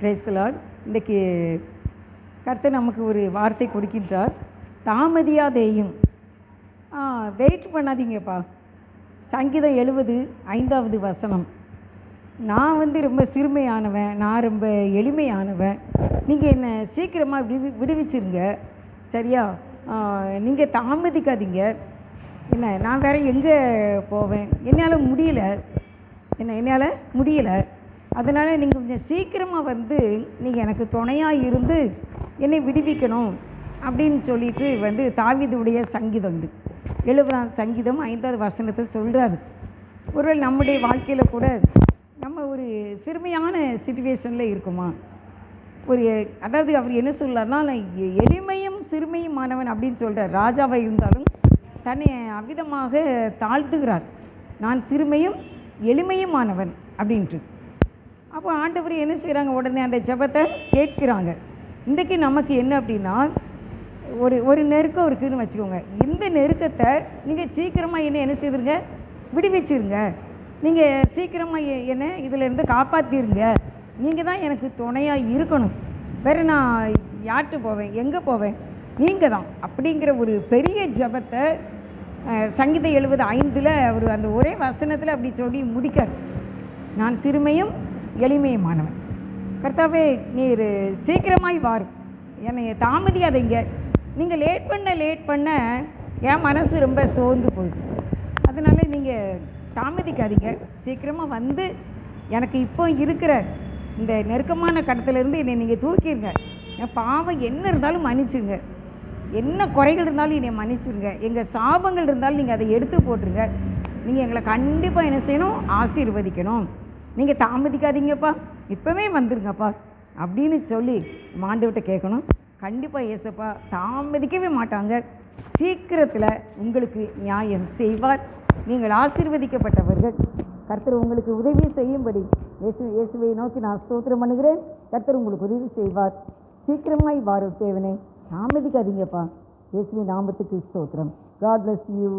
பிரேசலாட் இன்றைக்கு கர்த்தர் நமக்கு ஒரு வார்த்தை கொடுக்கின்றார். தாமதியாதேயும். வெயிட் பண்ணாதீங்கப்பா. சங்கீதம் எழுபது ஐந்தாவது வசனம். நான் வந்து ரொம்ப சிறுமையானவன் நான் ரொம்ப எளிமையானவன். நீங்கள் என்னை சீக்கிரமாக விடுவி விடுவிச்சிருங்க. சரியா? நீங்கள் தாமதிக்காதீங்க. என்ன நான் வேறு எங்கே போவேன்? என்னால் முடியல. என்ன என்னால் முடியலை. அதனால் நீங்கள் கொஞ்சம் சீக்கிரமாக வந்து நீங்கள் எனக்கு துணையாக இருந்து என்னை விடுவிக்கணும் அப்படின்னு சொல்லிட்டு வந்து தாவீதுடைய சங்கீதம் வந்து எழுபதாம் சங்கீதம் ஐந்தாவது வசனத்தை சொல்கிறாரு ஒருவேளை நம்முடைய வாழ்க்கையில் கூட நம்ம ஒரு சிறுமையான சுச்சுவேஷனில் இருக்குமா? ஒரு அதாவது அவர் என்ன சொல்கிறார்னா நான் எளிமையும் எளிமையும் சிறுமையுமானவன் அப்படின்னு சொல்கிறார் ராஜாவாக இருந்தாலும் தன்னை அவ்விதமாக தாழ்த்துகிறார். நான் சிறுமையும் எளிமையுமானவன் அப்படின்ட்டு. அப்போ ஆண்டவர் என்ன செய்கிறாங்க உடனே அந்த ஜெபத்தை கேட்கிறாங்க. இன்றைக்கு நமக்கு என்ன அப்படின்னா ஒரு ஒரு நெருக்கம் இருக்குதுன்னு வச்சுக்கோங்க. இந்த நெருக்கத்தை நீங்கள் சீக்கிரமாக என்ன என்ன செய்திருங்க? விடுவிச்சிருங்க. நீங்கள் சீக்கிரமாக என்ன இதிலேருந்து காப்பாற்றிருங்க நீங்கள் தான் எனக்கு துணையாக இருக்கணும். வேறு நான் யார்கிட்ட போவேன்? எங்கே போவேன்? நீங்கள் தான். அப்படிங்கிற ஒரு பெரிய ஜெபத்தை சங்கீதம் எழுபது ஐந்தில் அவர் அந்த ஒரே வசனத்தில் அப்படி சொல்லி முடிக்க நான் சிறுமையும் எளிமையுமானவன். கர்த்தாவே நீர் சீக்கிரமாய் வாரும் என்னை தாமதியாதீங்க. நீங்கள் லேட் பண்ண லேட் பண்ண என் மனசு ரொம்ப சோர்ந்து போகுது அதனால நீங்கள் தாமதிக்காதீங்க. சீக்கிரமாக வந்து எனக்கு இப்போ இருக்கிற இந்த நெருக்கமான கடத்திலேருந்து என்னை நீங்கள் தூக்கிடுங்க என் பாவம் என்ன இருந்தாலும் மன்னிச்சுங்க என்ன குறைகள் இருந்தாலும் என்னை மன்னிச்சுருங்க. எங்கள் சாபங்கள் இருந்தாலும் நீங்கள் அதை எடுத்து போட்டுருங்க. நீங்கள் எங்களை கண்டிப்பாக என்ன செய்யணும்? ஆசீர்வதிக்கணும். நீங்கள் தாமதிக்காதீங்கப்பா. இப்போவே வந்துருங்கப்பா. அப்படின்னு சொல்லி மாண்டவர்கிட்ட கேட்கணும். கண்டிப்பாக ஏசப்பா தாமதிக்கவே மாட்டாங்க. சீக்கிரத்தில் உங்களுக்கு நியாயம் செய்வார். நீங்கள் ஆசீர்வதிக்கப்பட்டவர்கள். கர்த்தர் உங்களுக்கு உதவி செய்யும்படி இயேசு இயேசுவை நோக்கி நான் ஸ்தோத்திரம் பண்ணுகிறேன். கர்த்தர் உங்களுக்கு உதவி செய்வார். சீக்கிரமாய் வாரும் தேவனே. தாமதிக்காதீங்கப்பா. இயேசுவை நாமத்துக்கு ஸ்தோத்திரம். God bless you